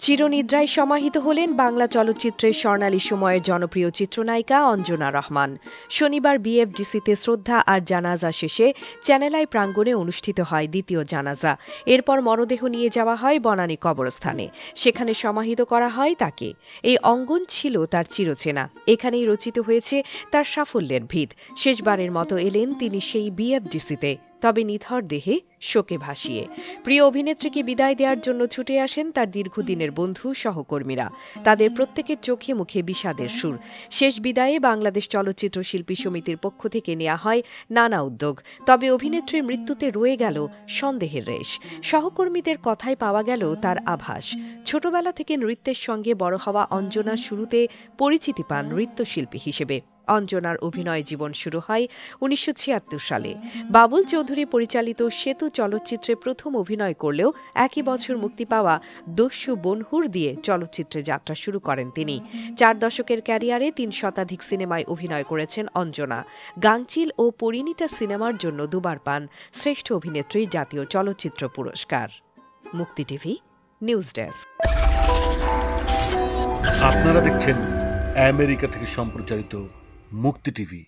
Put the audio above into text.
চিরনিদ্রায় সমাহিত হলেন বাংলা চলচ্চিত্রের স্বর্ণালী সময়ের জনপ্রিয় চিত্রনায়িকা অঞ্জনা রহমান। শনিবার বিএফডিসিতে শ্রদ্ধা আর জানাজা শেষে চ্যানেলাই প্রাঙ্গণে অনুষ্ঠিত হয় দ্বিতীয় জানাজা। এরপর মরদেহ নিয়ে যাওয়া হয় বনানী কবরস্থানে। সেখানে সমাহিত করা হয় তাকে। এই অঙ্গন ছিল তার চিরচেনা। এখানেই রচিত হয়েছে তার সাফল্যের ভিত। শেষবারের মতো এলেন তিনি সেই বিএফডিসিতে। তবে নিথর দেহে শোকে ভাসিয়ে। প্রিয় অভিনেত্রীকে বিদায় দেওয়ার জন্য ছুটে আসেন তার দীর্ঘদিনের বন্ধু, সহকর্মীরা। তাদের প্রত্যেকের চোখে মুখে বিষাদের সুর। শেষ বিদায়ে বাংলাদেশ চলচ্চিত্র শিল্পী সমিতির পক্ষ থেকে নেওয়া হয় নানা উদ্যোগ। তবে অভিনেত্রীর মৃত্যুতে রয়ে গেল সন্দেহের রেশ। সহকর্মীদের কথায় পাওয়া গেল তার আভাস। ছোটবেলা থেকে নৃত্যের সঙ্গে বড় হওয়া অঞ্জনা শুরুতে পরিচিতি পান নৃত্যশিল্পী হিসেবে। অঞ্জনার অভিনয় জীবন শুরু হয় উনিশশো ছিয়াত্তর সালে। বাবুল চৌধুরী পরিচালিত সেতু চলচ্চিত্রে প্রথম অভিনয় করলেও একই বছর মুক্তি পাওয়া দস্যু বনহুর দিয়ে চলচ্চিত্রে যাত্রা শুরু করেন তিনি। চার দশকের ক্যারিয়ারে তিন শতাধিক সিনেমায় অভিনয় করেছেন অঞ্জনা। গাংচিল ও পরিণীতা সিনেমার জন্য দুবার পান শ্রেষ্ঠ অভিনেত্রী জাতীয় চলচ্চিত্র পুরস্কার। মুক্তি টিভি, নিউজ ডেস্ক। আপনারা দেখছেন আমেরিকা থেকে সম্প্রচারিত মুক্তি টিভি